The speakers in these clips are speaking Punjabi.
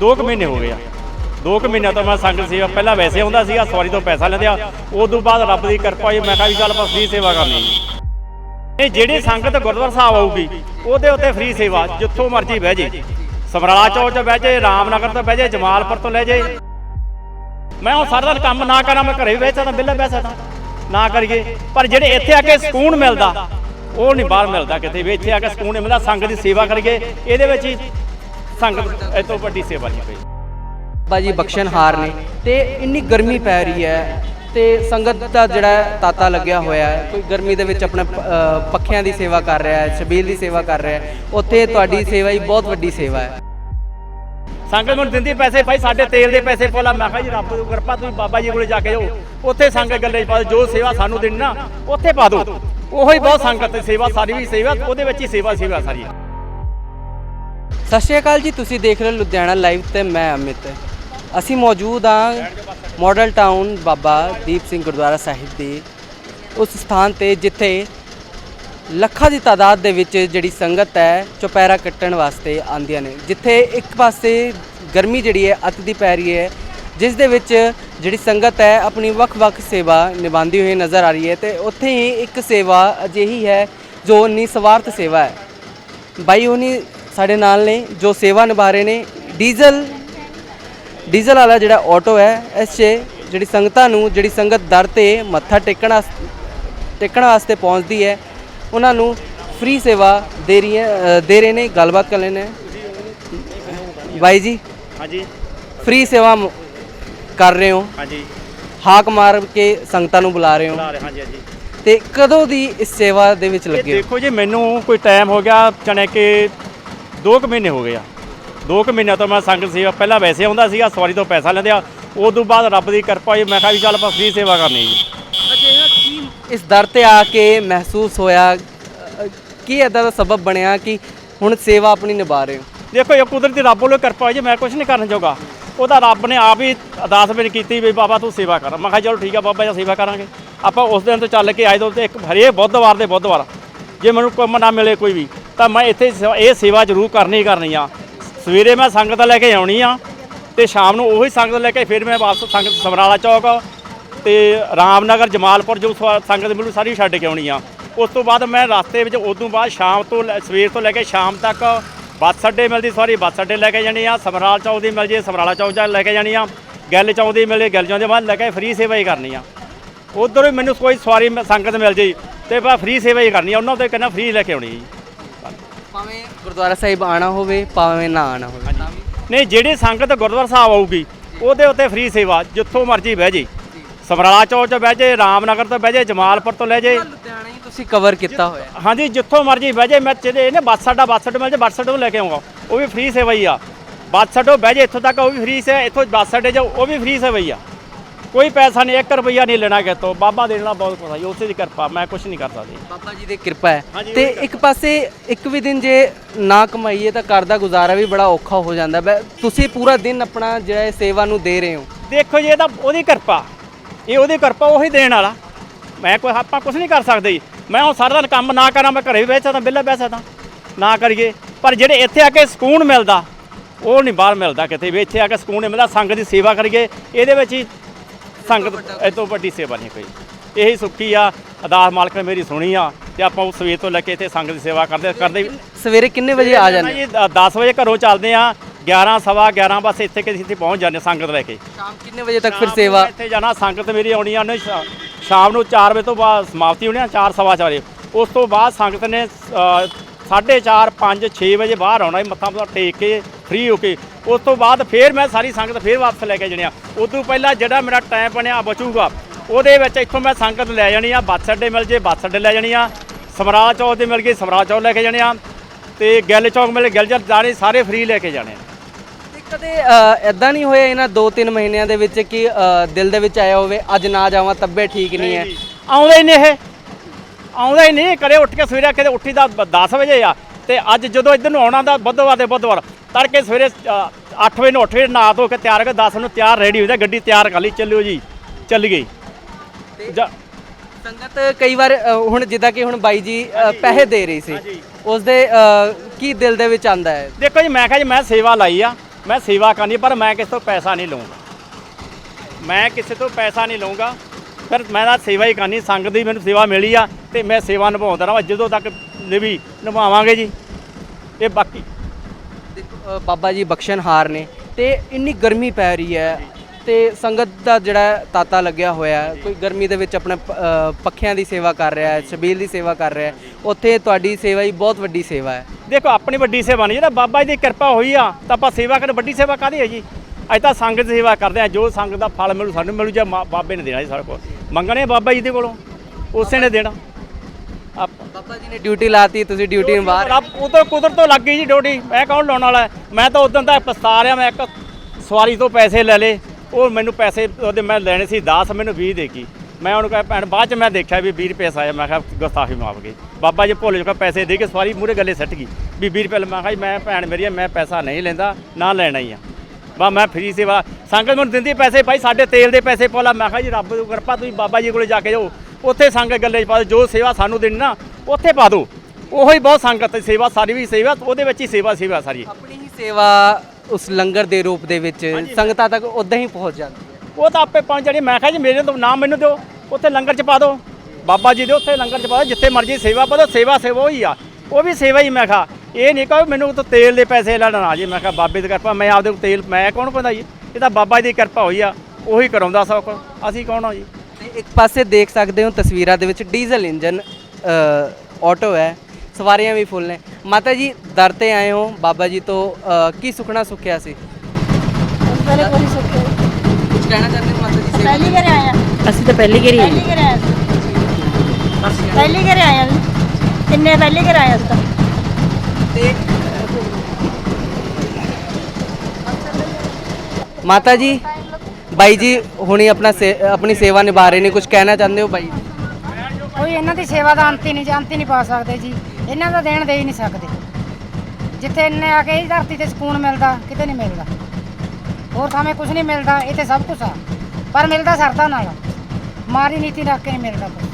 2 ਕੁ ਮਹੀਨੇ ਹੋ ਗਏ ਆ। 2 ਕੁ ਮਹੀਨਿਆਂ ਤੋਂ ਮੈਂ ਸੰਗਤ ਸੇਵਾ, ਪਹਿਲਾਂ ਵੈਸੇ ਆਉਂਦਾ ਸੀਗਾ, ਸਵਾਰੀ ਤੋਂ ਪੈਸਾ ਲੈਂਦੇ ਆ। ਉਸ ਤੋਂ ਬਾਅਦ ਰੱਬ ਦੀ ਕਿਰਪਾ ਹੋਈ, ਮੈਂ ਕਿਹਾ ਵੀ ਚੱਲ ਆਪਾਂ ਫ੍ਰੀ ਸੇਵਾ ਕਰਨੀ ਜੀ। ਇਹ ਜਿਹੜੀ ਸੰਗਤ ਗੁਰਦੁਆਰਾ ਸਾਹਿਬ ਆਊਗੀ, ਉਹਦੇ ਉੱਤੇ ਫ੍ਰੀ ਸੇਵਾ, ਜਿੱਥੋਂ ਮਰਜ਼ੀ ਬਹਿ ਜੇ। ਸਮਰਾਲਾ ਚੌਕ ਤੋਂ ਬਹਿ ਜੇ, ਰਾਮਨਗਰ ਤੋਂ ਬਹਿ ਜੇ, ਜਮਾਲਪੁਰ ਤੋਂ ਲੈ ਜੇ। ਮੈਂ ਉਹ ਸਾਰਾ ਦਿਨ ਕੰਮ ਨਾ ਕਰਾਂ, ਮੈਂ ਘਰੇ ਵੀ ਬਹਿ ਸਕਦਾ ਬਿੱਲੇ ਬਹਿ ਸਕਦਾ। ਨਾ ਕਰੀਏ। ਪਰ ਜਿਹੜੇ ਇੱਥੇ ਆ ਕੇ ਸਕੂਨ ਮਿਲਦਾ, ਉਹ ਨਹੀਂ ਬਾਹਰ ਮਿਲਦਾ ਕਿਤੇ ਵੀ। ਇੱਥੇ ਆ ਕੇ ਸਕੂਨ ਨਹੀਂ ਮਿਲਦਾ, ਸੰਗਤ ਦੀ ਸੇਵਾ ਕਰੀਏ। ਇਹਦੇ ਵਿੱਚ ਹੀ ਸੰਗਤ ਇਹ ਤੋਂ ਵੱਡੀ ਸੇਵਾ ਨਹੀਂ ਕੋਈ ਬਾਬਾ ਜੀ ਬਖਸ਼ਣਹਾਰ ਨੇ ਤੇ ਇੰਨੀ ਗਰਮੀ ਪੈ ਰਹੀ ਹੈ ਤੇ ਸੰਗਤ ਦਾ ਜਿਹੜਾ ਤਾਤਾ ਲੱਗਿਆ ਹੋਇਆ ਹੈ ਕੋਈ ਗਰਮੀ ਦੇ ਵਿੱਚ ਆਪਣੇ ਪੱਖਿਆਂ ਦੀ ਸੇਵਾ ਕਰ ਰਿਹਾ ਹੈ ਛਬੀਲ ਦੀ ਸੇਵਾ ਕਰ ਰਿਹਾ ਹੈ ਉੱਥੇ ਤੁਹਾਡੀ ਸੇਵਾ ਹੀ ਬਹੁਤ ਵੱਡੀ ਸੇਵਾ ਹੈ। ਸੰਗਤ ਮੈਨੂੰ ਦਿੰਦੀ ਪੈਸੇ ਭਾਈ ਸਾਡੇ ਤੇਲ ਦੇ ਪੈਸੇ ਪੋਲਾ ਮੈਂ ਕਿਹਾ ਜੀ ਰੱਬ ਦੀ ਕਿਰਪਾ ਤੁਸੀਂ ਬਾਬਾ ਜੀ ਕੋਲੇ ਜਾ ਕੇ ਜਾਓ ਉੱਥੇ ਸੰਗਤ ਗੱਲੇ ਪਾ ਜੋ ਸੇਵਾ ਸਾਨੂੰ ਦੇਣੀ ਨਾ ਉੱਥੇ ਪਾ ਦਿਓ। ਉਹੀ ਬਹੁਤ ਸੰਗਤ ਸੇਵਾ ਸਾਰੀ ਵੀ ਸੇਵਾ ਉਹਦੇ ਵਿੱਚ ਹੀ ਸੇਵਾ ਸੇਵਾ ਸਾਰੀ ਹੈ। ਸਤਿ ਸ਼੍ਰੀ ਅਕਾਲ ਜੀ, ਤੁਸੀਂ ਦੇਖ ਰਹੇ ਹੋ ਲੁਧਿਆਣਾ ਲਾਈਵ ਤੇ ਮੈਂ ਅਮਿਤ। ਅਸੀਂ ਮੌਜੂਦ ਹਾਂ ਮਾਡਲ ਟਾਊਨ ਬਾਬਾ ਦੀਪ ਸਿੰਘ ਗੁਰਦੁਆਰਾ ਸਾਹਿਬ ਦੇ। ਉਸ ਸਥਾਨ ਤੇ ਜਿੱਥੇ ਲੱਖਾਂ ਦੀ ਤਾਦਾਦ ਦੇ ਵਿੱਚ ਜਿਹੜੀ ਸੰਗਤ ਹੈ ਚੁਪੈਰਾ ਕੱਟਣ ਵਾਸਤੇ ਆਉਂਦੀਆਂ ਨੇ। ਜਿੱਥੇ ਇੱਕ ਪਾਸੇ ਗਰਮੀ ਜਿਹੜੀ ਹੈ, ਅਤ ਦੀ ਪੈ ਰਹੀ ਹੈ, ਜਿਸ ਦੇ ਵਿੱਚ ਜਿਹੜੀ ਸੰਗਤ ਹੈ, ਆਪਣੀ ਵੱਖ-ਵੱਖ ਸੇਵਾ ਨਿਭਾਉਂਦੀ ਹੋਈ ਨਜ਼ਰ ਆ ਰਹੀ ਹੈ ਤੇ ਉੱਥੇ ਹੀ ਇੱਕ ਸੇਵਾ ਅਜਿਹੀ ਹੈ ਜੋ ਨਿਸਵਾਰਥ ਸੇਵਾ ਹੈ। ਬਾਈ ਹੁਣੀ ਸਾਡੇ ਨਾਲ ਨੇ ਜੋ ਸੇਵਾ ਨਿਭਾ ਰਹੇ ਨੇ ਡੀਜ਼ਲ ਡੀਜ਼ਲ ਵਾਲਾ ਜਿਹੜਾ ਆਟੋ ਹੈ ਇਸ 'ਚ ਜਿਹੜੀ ਸੰਗਤਾਂ ਨੂੰ ਜਿਹੜੀ ਸੰਗਤ ਦਰ ਤੇ ਮੱਥਾ ਟੇਕਣ ਟੇਕਣ ਵਾਸਤੇ ਪਹੁੰਚਦੀ ਹੈ ਉਹਨਾਂ ਨੂੰ ਫ੍ਰੀ ਸੇਵਾ ਦੇ ਰਹੀ ਹੈ ਦੇ ਰਹੇ ਨੇ ਗੱਲਬਾਤ ਕਰ ਲੈਣੇ ਬਾਈ ਜੀ ਹਾਂਜੀ। ਫ੍ਰੀ ਸੇਵਾ ਕਰ ਰਹੇ ਹੋ। ਹਾਂਜੀ। ਹਾਕ ਮਾਰ ਕੇ ਸੰਗਤਾਂ ਨੂੰ ਬੁਲਾ ਰਹੇ ਹੋ। ਬੁਲਾ ਰਹੇ ਹਾਂਜੀ ਹਾਂਜੀ। ਤੇ ਕਦੋਂ ਦੀ ਇਸ ਸੇਵਾ ਦੇ ਵਿੱਚ ਲੱਗੇ ਦੇਖੋ ਜੀ ਮੈਨੂੰ ਕੋਈ ਟਾਈਮ ਹੋ ਗਿਆ ਚਣੇ ਕਿ 2 ਕੁ ਮਹੀਨੇ ਹੋ ਗਏ ਆ। 2 ਕੁ ਮਹੀਨਿਆਂ ਤੋਂ ਮੈਂ ਸੰਗਤ ਸੇਵਾ ਪਹਿਲਾਂ ਵੈਸੇ ਆਉਂਦਾ ਸੀਗਾ ਸਵਾਰੀ ਤੋਂ ਪੈਸਾ ਲੈਂਦੇ ਆ। ਉਸ ਤੋਂ ਬਾਅਦ ਰੱਬ ਦੀ ਕਿਰਪਾ ਹੋਈ ਮੈਂ ਕਿਹਾ ਵੀ ਚੱਲ ਆਪਾਂ ਫ੍ਰੀ ਸੇਵਾ ਕਰਨੀ ਜੀ। ਅਜਿਹਾ ਕੀ ਇਸ ਦਰ ਤੇ ਆ ਕੇ ਮਹਿਸੂਸ ਹੋਇਆ? ਅ, ਕੀ ਇਦਾਂ ਦਾ ਸਬਬ ਬਣਿਆ ਕਿ ਹੁਣ ਸੇਵਾ ਆਪਣੀ ਨਿਭਾ ਰਹੇ ਹੋ? ਦੇਖੋ ਇਹ ਕੁਦਰਤੀ ਰੱਬ ਵੱਲੋਂ ਕਿਰਪਾ ਜੀ ਮੈਂ ਕੁਝ ਨਹੀਂ ਕਰਨ ਜੋਗਾ। ਉਹਦਾ ਰੱਬ ਨੇ ਆਪ ਹੀ ਅਰਦਾਸ ਮੇਰੀ ਕੀਤੀ ਵੀ ਬਾਬਾ ਤੂੰ ਸੇਵਾ ਕਰ। ਮੈਂ ਕਿਹਾ ਚਲੋ ਠੀਕ ਆ ਬਾਬਾ ਜੀ ਸੇਵਾ ਕਰਾਂਗੇ। ਆਪਾਂ ਉਸ ਦਿਨ ਤੋਂ ਚੱਲ ਕੇ ਅੱਜ ਤੋਂ ਤੇ ਇੱਕ ਹਰੇ ਬੁੱਧਵਾਰ ਦੇ ਬੁੱਧਵਾਰ ਜੇ ਮੈਨੂੰ ਕੰਮ ਨਾ ਮਿਲੇ ਕੋਈ ਵੀ ਤਾਂ ਮੈਂ ਇੱਥੇ ਸੇਵਾ- ਇਹ ਸੇਵਾ ਜ਼ਰੂਰ ਕਰਨੀ ਹੀ ਕਰਨੀ ਆ। ਸਵੇਰੇ ਮੈਂ ਸੰਗਤ ਲੈ ਕੇ ਆਉਣੀ ਆ ਤੇ ਸ਼ਾਮ ਨੂੰ ਉਹੀ ਸੰਗਤ ਲੈ ਕੇ ਫਿਰ ਮੈਂ ਵਾਪਸ ਸੰਗਤ ਸਮਰਾਲਾ ਚੌਕ ਤੇ ਰਾਮਨਗਰ ਜਮਾਲਪੁਰ ਜੋ ਸਵਾ- ਸੰਗਤ ਮਿਲੂ ਸਾਰੀ ਛੱਡ ਕੇ ਆਉਣੀ ਆ। ਉਸ ਤੋਂ ਬਾਅਦ ਮੈਂ ਰਸਤੇ ਵਿੱਚ ਉਸ ਤੋਂ ਬਾਅਦ ਸ਼ਾਮ ਤੋਂ ਲੈ- ਸਵੇਰ ਤੋਂ ਲੈ ਕੇ ਸ਼ਾਮ ਤੱਕ ਬੱਸ ਅੱਡੇ ਮਿਲਦੀ ਸਵਾਰੀ ਬੱਸ ਅੱਡੇ ਲੈ ਕੇ ਜਾਣੀ ਆ, ਸਮਰਾਲ ਚੌਕ ਦੀ ਮਿਲ ਜੇ ਸਮਰਾਲਾ ਚੌਕ ਜਾ ਲੈ ਕੇ ਜਾਣੀ ਆ, ਗੱਲ ਚੌਕ ਦੀ ਮਿਲੇ ਗੱਲ ਚੌਕ ਦੇ ਬਾਅਦ ਲੈ ਕੇ ਫ੍ਰੀ ਸੇਵਾ ਹੀ ਕਰਨੀ ਆ। ਉਧਰੋਂ ਵੀ ਮੈਨੂੰ ਕੋਈ ਸਵਾਰੀ ਮ- ਸੰਗਤ ਮਿਲ ਜੇ ਤੇ ਬਾ ਫ੍ਰੀ ਸੇਵਾ ਹੀ ਕਰਨੀ ਆ, ਉਹਨਾਂ ਤੇ ਕਹਿੰਦਾ ਫ੍ਰੀ ਲੈ ਕੇ ਆਉਣੀ ਜੀ। ਭਾਵੇਂ ਗੁਰਦੁਆਰਾ ਸਾਹਿਬ ਆਣਾ ਹੋਵੇ ਭਾਵੇਂ ਨਾ ਆਣਾ ਹੋਵੇ ਤਾਂ ਵੀ ਨਹੀਂ ਜਿਹੜੀ ਸੰਗਤ ਗੁਰਦੁਆਰਾ ਸਾਹਿਬ ਆਊਗੀ ਉਹਦੇ ਉੱਤੇ ਫ੍ਰੀ ਸੇਵਾ ਜਿੱਥੋਂ ਮਰਜ਼ੀ ਬਹਿ ਜੇ। ਸਮਰਾਲਾ ਚੌਕ 'ਚ ਬਹਿ ਜੇ ਰਾਮਨਗਰ ਤੋਂ ਬਹਿ ਜੇ ਜਮਾਲਪੁਰ ਤੋਂ ਲੈ ਜੇ। ਲੁਧਿਆਣਾ ਹੀ ਤੁਸੀਂ ਕਵਰ ਕੀਤਾ ਹੋਇਆ। ਹਾਂਜੀ ਜਿੱਥੋਂ ਮਰਜ਼ੀ ਬਹਿ ਜੇ। ਮੈਂ ਜਿਹੜੇ ਨੇ ਬੱਸ ਅੱਡਾ ਬੱਸ ਅੱਡੇ ਮਿਲ ਜੇ ਬੱਸ ਅੱਡੇ ਤੋਂ ਲੈ ਕੇ ਆਉਂਗਾ ਉਹ ਵੀ ਫ੍ਰੀ ਸੇਵਾ ਹੀ ਆ। ਬੱਸ ਅੱਡੋਂ ਬਹਿ ਜੇ ਇੱਥੋਂ ਤੱਕ ਉਹ ਵੀ ਫ੍ਰੀ ਸੇ ਇੱਥੋਂ ਬੱਸ ਅੱਡੇ ਜਾਓ ਉਹ ਵੀ ਫ੍ਰੀ ਸੇਵਾ ਹੀ ਆ। ਕੋਈ ਪੈਸਾ ਨਹੀਂ 1 ਰੁਪਈਆ ਨਹੀਂ ਲੈਣਾ ਕਿਤੋਂ ਬਾਬਾ ਦੇਣਾ ਬਹੁਤ ਕੁਛ ਜੀ ਉਸੇ ਦੀ ਕਿਰਪਾ ਮੈਂ ਕੁਝ ਨਹੀਂ ਕਰ ਸਕਦੀ। ਬਾਬਾ ਜੀ ਦੀ ਕਿਰਪਾ ਹੈ। ਤੇ ਇੱਕ ਪਾਸੇ ਇੱਕ ਵੀ ਦਿਨ ਜੇ ਨਾ ਕਮਾਈਏ ਤਾਂ ਘਰ ਦਾ ਗੁਜ਼ਾਰਾ ਵੀ ਬੜਾ ਔਖਾ ਹੋ ਜਾਂਦਾ। ਹੈ ਤੁਸੀਂ ਪੂਰਾ ਦਿਨ ਆਪਣਾ ਜਿਹੜਾ ਇਹ ਸੇਵਾ ਨੂੰ ਦੇ ਰਹੇ ਹੋ। ਦੇਖੋ ਜੀ ਇਹ ਤਾਂ ਉਹਦੀ ਕਿਰਪਾ। ਇਹ ਉਹਦੀ ਕਿਰਪਾ ਉਹੀ ਦੇਣ ਵਾਲਾ। ਮੈਂ ਕੋਈ ਆਪਾਂ ਕੁਝ ਨਹੀਂ ਕਰ ਸਕਦੇ ਜੀ। ਮੈਂ ਉਹ ਸਾਰਾ ਦਿਨ ਕੰਮ ਨਾ ਕਰਾਂ ਮੈਂ ਘਰੇ ਵੀ ਬਹਿ ਸਕਦਾ ਬਿੱਲੇ ਬਹਿ ਸਕਦਾ। ਨਾ ਕਰੀਏ। ਪਰ ਜਿਹੜੇ ਇੱਥੇ ਆ ਕੇ ਸਕੂਨ ਮਿਲਦਾ ਉਹ ਨਹੀਂ ਬਾਹਰ ਮਿਲਦਾ ਕਿਤੇ ਵੀ। ਇੱਥੇ ਆ ਕੇ ਸਕੂਨ ਨਹੀਂ ਮਿਲਦਾ ਸੰਗਤ ਦੀ ਸੇਵਾ ਕਰੀਏ। ਇਹਦੇ ਵਿੱਚ ਹੀ ਸੰਗਤ ਇਹ ਤੋਂ ਵੱਡੀ ਸੇਵਾ ਨਹੀਂ ਕੋਈ। ਇਹੀ ਸੁੱਖੀ ਆ ਅਦਾਸ ਮਾਲਕ ਨੇ ਮੇਰੀ ਸੁਣੀ ਆ ਤੇ ਆਪਾਂ ਉਸ ਸਵੇਰ ਤੋਂ ਲੈ ਕੇ ਇੱਥੇ ਸੰਗਤ ਦੀ ਸੇਵਾ ਕਰਦੇ ਕਰਦੇ ਸਵੇਰੇ ਕਿੰਨੇ ਵਜੇ ਆ ਜਾਂਦੇ ਜੀ 10 ਵਜੇ ਘਰੋਂ ਚੱਲਦੇ ਆ 11 ਸਵਾ 11 ਬਸ ਇੱਥੇ ਕਿਤੇ ਇੱਥੇ ਪਹੁੰਚ ਜਾਂਦੇ ਸੰਗਤ ਲੈ ਕੇ। ਸ਼ਾਮ ਕਿੰਨੇ ਵਜੇ ਤੱਕ ਫਿਰ ਨੂੰ ਸੇਵਾ ਇੱਥੇ ਜਾਣਾ ਸੰਗਤ ਮੇਰੀ ਆਉਣੀ ਆ ਉਹਨੇ ਸ਼ਾ- ਸ਼ਾਮ ਨੂੰ 4 ਵਜੇ ਤੋਂ ਬਾਅਦ ਸਮਾਪਤੀ ਹੋਣੀ ਆ 4 ਸਵਾ 4 ਵਜੇ। ਉਸ ਤੋਂ ਬਾਅਦ ਸੰਗਤ ਨੇ 4:30 5 6 ਵਜੇ ਬਾਹਰ ਆਉਣਾ ਸੀ ਮੱਥਾ ਮੁੱਥਾ ਟੇਕ ਕੇ ਫ੍ਰੀ ਹੋ ਕੇ। ਉਸ ਤੋਂ ਬਾਅਦ ਫੇਰ ਮੈਂ ਸਾਰੀ ਸੰਗਤ ਫੇਰ ਵਾਪਸ ਲੈ ਕੇ ਜਾਣੀ ਆ। ਉਸ ਤੋਂ ਪਹਿਲਾਂ ਜਿਹੜਾ ਮੇਰਾ ਟਾਈਮ ਬਣਿਆ ਬਚੂਗਾ ਉਹਦੇ ਵਿੱਚ ਇੱਥੋਂ ਮੈਂ ਸੰਗਤ ਲੈ ਜਾਣੀ ਆ ਬੱਸ ਅੱਡੇ ਮਿਲ ਜੇ ਬੱਸ ਅੱਡੇ ਲੈ ਜਾਣੀ ਆ ਸਮਰਾ ਚੌਕ ਦੇ ਮਿਲ ਗਈ ਸਮਰਾ ਚੌਕ ਲੈ ਕੇ ਜਾਣੇ ਆ ਤੇ ਗਿੱਲ ਚੌਕ ਮਿਲ ਗਿੱਲ ਚੌਕ ਜਾਣੇ ਸਾਰੇ ਫ੍ਰੀ ਲੈ ਕੇ ਜਾਣੇ ਆ। ਕਦੇ ਐਦਾਂ ਨਹੀਂ ਹੋਇਆ ਇਹਨਾਂ 2-3 ਮਹੀਨਿਆਂ ਦੇ ਵਿੱਚ ਕਿ ਦਿਲ ਦੇ ਵਿੱਚ ਆਇਆ ਹੋਵੇ ਅੱਜ ਨਾ ਜਾਵਾਂ ਤੱਬੇ ਠੀਕ ਨਹੀਂ ਹੈ? ਆਉਂਦਾ ਨਹੀਂ ਇਹ। ਆਉਂਦਾ ਹੀ ਨਹੀਂ ਕਦੇ ਉੱਠ ਕੇ ਸਵੇਰੇ ਕਿਤੇ ਉੱਠੀ ਦਾ 10 ਵਜੇ ਆ। ਤੇ ਅੱਜ ਜਦੋਂ ਇੱਧਰ ਨੂੰ ਆਉਣਾ ਦਾ ਬੁੱਧਵਾਰ ਦੇ ਬੁੱਧਵਾਰ ਤੜਕੇ ਸਵੇਰੇ 8 ਵਜੇ ਨੂੰ ਉੱਠ ਕੇ ਨਹਾ ਧੋ ਕੇ ਤਿਆਰ ਕਰ 10 ਨੂੰ ਤਿਆਰ ਰੈਡੀ ਹੋ ਜਾ ਗੱਡੀ ਤਿਆਰ ਕਰ ਲਈ ਚੱਲਿਓ ਜੀ ਚੱਲ ਗਈ। ਸੰਗਤ ਕਈ ਵਾਰ ਹੁਣ ਜਿੱਦਾਂ ਕਿ ਹੁਣ ਬਾਈ ਜੀ ਪੈਸੇ ਦੇ ਰਹੀ ਸੀ। ਉਸ ਦੇ ਕੀ ਦਿਲ ਦੇ ਵਿੱਚ ਆਂਦਾ ਹੈ? ਦੇਖੋ ਜੀ ਮੈਂ ਕਿਹਾ ਜੀ ਮੈਂ ਸੇਵਾ ਲਾਈ ਆ ਮੈਂ ਸੇਵਾ ਕਰਨੀ ਪਰ ਮੈਂ ਕਿਸੇ ਤੋਂ ਪੈਸਾ ਨਹੀਂ ਲਵਾਂਗਾ ਮੈਂ ਕਿਸੇ ਤੋਂ ਪੈਸਾ ਨਹੀਂ ਲਵਾਂਗਾ ਫਿਰ ਮੈਂ ਤਾਂ ਸੇਵਾ ਹੀ ਕਰਨੀ ਸੰਗਤ ਦੀ ਮੈਨੂੰ ਸੇਵਾ ਮਿਲੀ ਆ ਤੇ ਮੈਂ ਸੇਵਾ ਨਿਭਾਉਂਦਾ ਰਹਾਂ। ਜਦੋਂ ਤੱਕ ਨਿਭੀ ਨਿਭਾਵਾਂਗੇ ਜੀ। ਇਹ ਬਾਕੀ ਦੇਖੋ, ਅ, ਬਾਬਾ ਜੀ ਬਖਸ਼ਣਹਾਰ ਨੇ ਤੇ ਇੰਨੀ ਗਰਮੀ ਪੈ ਰਹੀ ਹੈ ਤੇ ਸੰਗਤ ਦਾ ਜਿਹੜਾ ਤਾਤਾ ਲੱਗਿਆ ਹੋਇਆ ਹੈ ਕੋਈ ਗਰਮੀ ਦੇ ਵਿੱਚ ਆਪਣੇ ਪ- ਅ, ਪੱਖਿਆਂ ਦੀ ਸੇਵਾ ਕਰ ਰਿਹਾ ਹੈ ਛਬੀਲ ਦੀ ਸੇਵਾ ਕਰ ਰਿਹਾ ਹੈ ਉੱਥੇ ਤੁਹਾਡੀ ਸੇਵਾ ਹੀ ਬਹੁਤ ਵੱਡੀ ਸੇਵਾ ਹੈ। ਦੇਖੋ ਆਪਣੀ ਵੱਡੀ ਸੇਵਾ ਨਹੀਂ ਜਿਹੜਾ ਬਾਬਾ ਜੀ ਦੀ ਕਿਰਪਾ ਹੋਈ ਆ ਤਾਂ ਆਪਾਂ ਸੇਵਾ ਕਰ ਵੱਡੀ ਸੇਵਾ ਕਾਹਦੀ ਹੈ ਜੀ? ਅੱਜ ਤਾਂ ਸੰਗਤ ਦੀ ਸੇਵਾ ਕਰਦੇ ਆ ਜੋ ਸੰਗਤ ਦਾ ਫਲ ਮਿਲੂ ਸਾਨੂੰ ਮਿਲੂ ਜਾਂ ਮਾ- ਬਾਬੇ ਨੇ ਦੇਣਾ ਜੀ ਸਾਡੇ ਕੋਲ। ਮੰਗਣੇ ਬਾਬਾ ਜੀ ਦੇ ਕੋਲੋਂ ਉਸੇ ਨੇ ਦੇਣਾ। ਆਪ ਬਾਬਾ ਜੀ ਨੇ ਡਿਊਟੀ ਲਾਤੀ ਤੁਸੀਂ ਡਿਊਟੀ ਨਿਭਾ ਰਹੇ ਰੱਬ ਉਧਰ ਕੁਦਰਤ ਤੋਂ ਲੱਗ ਗਈ ਜੀ ਡਿਊਟੀ ਮੈਂ ਕੌਣ ਲਾਉਣ ਵਾਲਾ ਹੈ? ਮੈਂ ਤਾਂ ਉਦੋਂ ਦਾ ਪਛਤਾ ਰਿਹਾ ਮੈਂ ਇੱਕ ਸਵਾਰੀ ਤੋਂ ਪੈਸੇ ਲੈ ਲੇ ਉਹ ਮੈਨੂੰ ਪੈਸੇ ਉਹਦੇ ਮੈਂ ਲੈਣੇ ਸੀ 10 ਮੈਨੂੰ 20 ਦੇ ਗਈ। ਮੈਂ ਉਹਨੂੰ ਕਿਹਾ ਭੈਣ ਬਾਅਦ ਚ ਮੈਂ ਦੇਖਿਆ ਵੀ 20 ਰੁਪਏ ਆਇਆ ਮੈਂ ਕਿਹਾ ਗੁਸਤਾਖੀ ਮਾਫ ਗਈ ਬਾਬਾ ਜੀ ਭੁੱਲ ਚੁੱਕਾ ਪੈਸੇ ਦੇ ਕੇ ਸਵਾਰੀ ਮੂਰੇ ਗੱਲੇ ਸੱਟ ਗਈ। ਵੀ 20 ਰੁਪਏ ਮੈਂ ਕਿਹਾ ਜੀ ਮੈਂ ਭੈਣ ਮੇਰੀ ਆ, ਮੈਂ ਪੈਸਾ ਨਹੀਂ ਲੈਂਦਾ ਨਾ ਲੈਣਾ ਹੀ ਆ। ਬਾ ਮੈਂ ਫ੍ਰੀ ਸੇਵਾ ਸੰਗਤ ਮੈਨੂੰ ਦਿੰਦੀ ਪੈਸੇ ਭਾਈ ਸਾਡੇ ਤੇਲ ਦੇ ਪੈਸੇ ਪਾਲਾ ਮੈਂ ਕਿਹਾ ਜੀ ਰੱਬ ਦੀ ਕਿਰਪਾ ਤੁਸੀਂ ਬਾਬਾ ਜੀ ਕੋਲੇ ਜਾ ਕੇ ਜਾਓ। ਉੱਥੇ ਸੰਗਤ ਗੱਲੇ 'ਚ ਪਾ ਦਿਓ ਜੋ ਸੇਵਾ ਸਾਨੂੰ ਦੇਣੀ ਨਾ ਉੱਥੇ ਪਾ ਦਿਓ। ਉਹੀ ਹੀ ਬਹੁਤ ਸੰਗਤ ਸੇਵਾ ਸਾਰੀ ਵੀ ਸੇਵਾ ਉਹਦੇ ਵਿੱਚ ਹੀ ਸੇਵਾ ਸੇਵਾ ਸਾਰੀ। ਆਪਣੀ ਹੀ ਸੇਵਾ ਉਸ ਲੰਗਰ ਦੇ ਰੂਪ ਦੇ ਵਿੱਚ ਸੰਗਤਾਂ ਤੱਕ ਉਦਾਂ ਹੀ ਪਹੁੰਚ ਜਾਂਦੀ ਹੈ। ਉਹ ਤਾਂ ਆਪੇ ਪਹੁੰਚ ਜਾਣੀ ਮੈਂ ਕਿਹਾ ਜੀ ਮੇਰੇ ਤੋਂ ਨਾਮ ਮੈਨੂੰ ਦਿਓ ਉੱਥੇ ਲੰਗਰ ਚ ਪਾ ਦਿਓ। ਬਾਬਾ ਜੀ ਦੇ ਉੱਥੇ ਲੰਗਰ ਚ ਪਾ ਦਿਓ ਜਿੱਥੇ ਮਰਜ਼ੀ ਸੇਵਾ ਪਾ ਦਿਓ ਸੇਵਾ ਸੇਵਾ ਉਹੀ ਆ। ਉਹ ਵੀ ਸੇਵਾ ਹੀ ਮੈਂ ਕਿਹਾ। ਇਹ ਨਹੀਂ ਕਹੋ ਮੈਨੂੰ ਤਾਂ ਤੇਲ ਦੇ ਪੈਸੇ ਲੈਣ ਆ ਜੀ। ਮੈਂ ਕਿਹਾ ਬਾਬੇ ਦੀ ਕਿਰਪਾ ਮੈਂ ਆਪਦੇ ਕੋਲ ਤੇਲ ਮੈਂ ਕੌਣ ਪਾਉਂਦਾ ਜੀ? ਇਹ ਤਾਂ ਬਾਬਾ ਜੀ ਦੀ ਕਿਰਪਾ ਹੋਈ ਆ ਉਹੀ ਕਰਾਉਂਦਾ ਸਭ ਕੁਝ ਅਸੀਂ ਕੌਣ ਆ ਜੀ? ਇੱਕ ਪਾਸੇ ਦੇਖ ਸਕਦੇ ਹੋ ਤਸਵੀਰਾਂ ਦੇ ਵਿੱਚ ਡੀਜ਼ਲ ਇੰਜਨ ਆਟੋ ਹੈ ਸਵਾਰੀਆਂ ਵੀ ਫੁੱਲ ਨੇ। ਮਾਤਾ ਜੀ ਦਰ ਤੇ ਆਏ ਹੋ। ਬਾਬਾ ਜੀ ਤੋਂ ਕੀ ਸੁਖਣਾ ਸੁਖਿਆ ਸੀ? ਪਹਿਲੇ ਕੋਈ ਸੁੱਕੇ ਕੁਝ ਕਹਿਣਾ ਚਾਹੁੰਦੇ ਹੋ ਮਾਤਾ ਜੀ? ਪਹਿਲੀ ਘਰੇ ਆਇਆ ਅਸੀਂ ਤਾਂ ਪਹਿਲੀ ਘਰੇ ਆਇਆ ਸੀ। ਪਹਿਲੀ ਘਰੇ ਆਇਆ ਸੀ। ਕਿੰਨੇ ਪਹਿਲੀ ਘਰੇ ਆਇਆ ਸੀ ਤਾਂ? ਤੇ ਮਾਤਾ ਜੀ, ਬਾਈ ਜੀ, ਹੁਣੀ ਆਪਣਾ ਸੇ- ਆਪਣੀ ਸੇਵਾ ਨਿਭਾ ਰਹੇ ਨੇ ਕੁਝ ਕਹਿਣਾ ਚਾਹੁੰਦੇ ਹੋ ਬਾਈ? ਕੋਈ ਇਹਨਾਂ ਦੀ ਸੇਵਾ ਦਾ ਅੰਤ ਹੀ ਨਹੀਂ ਅੰਤ ਨਹੀਂ ਪਾ ਸਕਦੇ ਜੀ। ਇਹਨਾਂ ਦਾ ਦੇਣ ਦੇ ਹੀ ਨਹੀਂ ਸਕਦੇ। ਜਿੱਥੇ ਇਹਨੇ ਆ ਕੇ ਇਸ ਧਰਤੀ ਤੇ ਸਕੂਨ ਮਿਲਦਾ, ਕਿਤੇ ਨਹੀਂ ਮਿਲਦਾ। ਹੋਰ ਥਾਵੇਂ ਕੁਝ ਨਹੀਂ ਮਿਲਦਾ ਇੱਥੇ ਸਭ ਕੁਝ ਆ। ਪਰ ਮਿਲਦਾ ਸਰਦਾ ਨਾਲ। ਮਾਰੀ ਨੀਤੀ ਰੱਖ ਕੇ ਨਹੀਂ ਮਿਲਦਾ ਕੁਛ।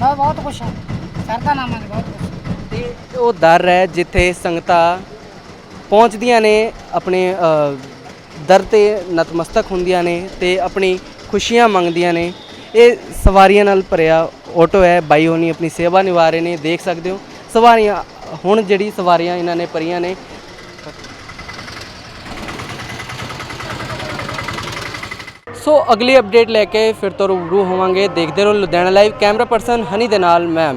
ਸਭ ਬਹੁਤ ਕੁਝ ਆ। ਸਰਦਾ ਨਾਮਾਂ ਦੇ ਬਹੁਤ ਕੁਝ ਤੇ ਉਹ ਦਰ ਹੈ ਜਿੱਥੇ ਸੰਗਤਾਂ ਪਹੁੰਚਦੀਆਂ ਨੇ, ਆਪਣੇ ਦਰ ਤੇ ਨਤਮਸਤਕ ਹੁੰਦੀਆਂ ਨੇ ਤੇ ਆਪਣੀ ਖੁਸ਼ੀਆਂ ਮੰਗਦੀਆਂ ਨੇ। ਇਹ ਸਵਾਰੀਆਂ ਨਾਲ ਭਰਿਆ ਆਟੋ ਹੈ, ਬਾਈ ਹੋਣੀ ਆਪਣੀ ਸੇਵਾ ਨਿਭਾ ਰਹੇ ਨੇ, ਦੇਖ ਸਕਦੇ ਹੋ। ਸਵਾਰੀਆਂ, ਹੁਣ ਜਿਹੜੀ ਸਵਾਰੀਆਂ ਇਹਨਾਂ ਨੇ ਭਰੀਆਂ ਨੇ। ਸੋ ਅਗਲੀ ਅਪਡੇਟ ਲੈ ਕੇ ਫਿਰ ਤੋਂ ਰੂਬਰੂ ਹੋਵਾਂਗੇ। ਦੇਖਦੇ ਰਹੋ Ludhiana live camera person Honey ਦੇ ਨਾਲ, ਮੈਂ